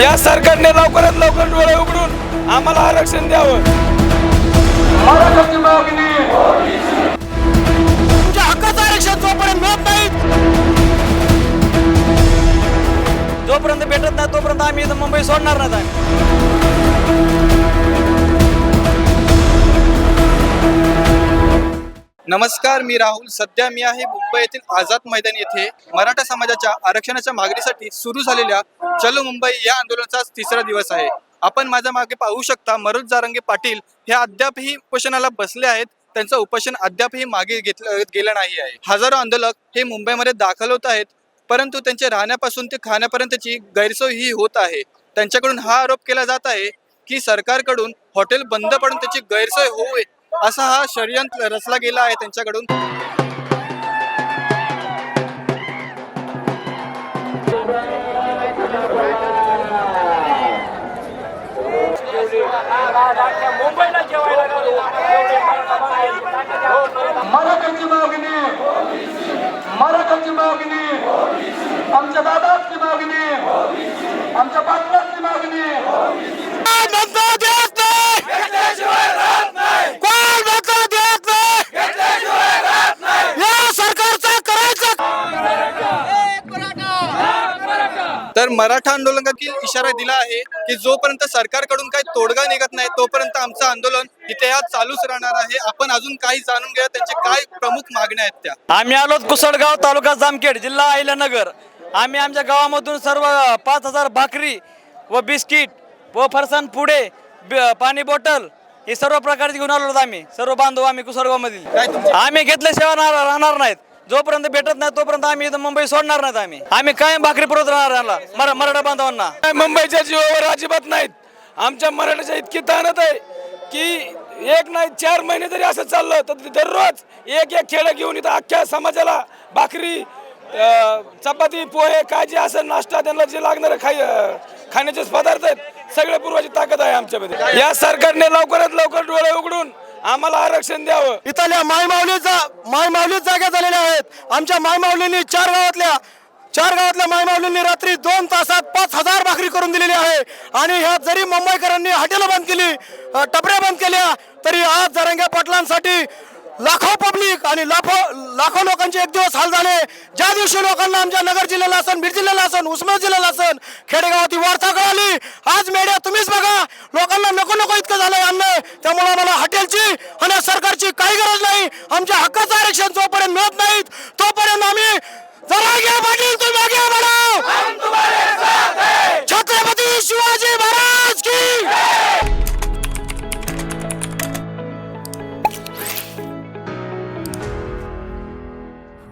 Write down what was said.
या सरकारने लवकरात लवकर डोळे उघडून आम्हाला आरक्षण द्यावं. मागणी तुमच्या हक्काचं आरक्षण जोपर्यंत मिळत नाही जोपर्यंत भेटत नाही तोपर्यंत आम्ही मुंबई सोडणार नाही. नमस्कार मी राहुल. सध्या मी आहे मुंबई येथील आझाद मैदान येथे. मराठा समाजाच्या आरक्षणाच्या मागणीसाठी सुरू झालेल्या चलो मुंबई या आंदोलनाचा तिसरा दिवस आहे. आपण माझ्या मागे पाहू शकता मरुद जारंगे पाटील हे अद्यापही उपोषणाला बसले आहेत. त्यांचं उपोषण अद्यापही मागे घेतलं गेलं नाही आहे. हजारो आंदोलक हे मुंबईमध्ये दाखल होत आहेत परंतु त्यांचे राहण्यापासून ते खाण्यापर्यंतची गैरसोय ही होत आहे. त्यांच्याकडून हा आरोप केला जात आहे की सरकारकडून हॉटेल बंद पडून त्याची गैरसोय होऊ असा हा षडयंत्र रचला गेला आहे त्यांच्याकडून. तर मराठा आंदोलकातील इशारा दिला आहे की जोपर्यंत सरकारकडून काही तोडगा निघत नाही तोपर्यंत आमचं आंदोलन इथे हा चालूच राहणार आहे. आपण अजून काही जाणून घ्या त्यांचे काय प्रमुख मागण्या आहेत त्या. आम्ही आलो कुसळगाव तालुका जामखेड जिल्हा अहिल्यानगर. आम्ही आमच्या गावामधून सर्व पाच हजार भाकरी व बिस्किट व फरसाण पुढे पाणी बॉटल हे सर्व प्रकारचे घेऊन आलो आम्ही. सर्व बांधव आम्ही कुसळगाव मधील काय तुमचे? आम्ही घेतल्याशिवाय राहणार नाहीत. जोपर्यंत भेटत नाही तोपर्यंत आम्ही इथं मुंबई सोडणार नाहीत आम्ही. आम्ही काय भाकरी पुरवत राहणार याला मरा मराठा बांधवांना. काय मुंबईच्या जीवावर अजिबात नाहीत. आमच्या मराठीच्या इतकी ताणत आहे की एक नाही चार महिने जरी असं चाललं तर दररोज एक एक खेळ घेऊन इथं अख्ख्या समाजाला भाकरी चपाती पोहे काय जे असं नाश्ता त्यांना जे लागणारे खाय खाण्याचे पदार्थ आहेत सगळे पूर्वाची ताकद आहे आमच्यामध्ये. या सरकारने लवकरात लवकर डोळे उघडून आम्हाला आरक्षण द्यावं. इथल्या मायमावली जा मायमाऊलीच जाग्या झालेल्या आहेत. आमच्या मायमावलींनी चार गावातल्या चार गावातल्या मायमावलींनी रात्री दोन तासात पाच हजार भाकरी करून दिलेली आहे. आणि ह्या जरी मुंबईकरांनी हॉटेलं बंद केली टपऱ्या बंद केल्या तरी आज जरंग्या पाटलांसाठी लाखो पब्लिक आणि लाखो लाखो लोकांचे एक दिवस हाल झाले. ज्या दिवशी लोकांना आमच्या नगर जिल्ह्याला असन बीड जिल्ह्याला असन उस्मानाबाद जिल्ह्याला असन खेडेगावात वार्ता कळाली. आज मेड्या तुम्हीच बघा. लोकांना नको नको इतकं झालंय अन्न त्यामुळे आम्हाला हॉटेलची आणि सरकारची काही गरज नाही. आमच्या हक्काचं आरक्षण जोपर्यंत मिळत नाहीत तोपर्यंत आम्ही जरा घ्या पाटील तुम्ही मागे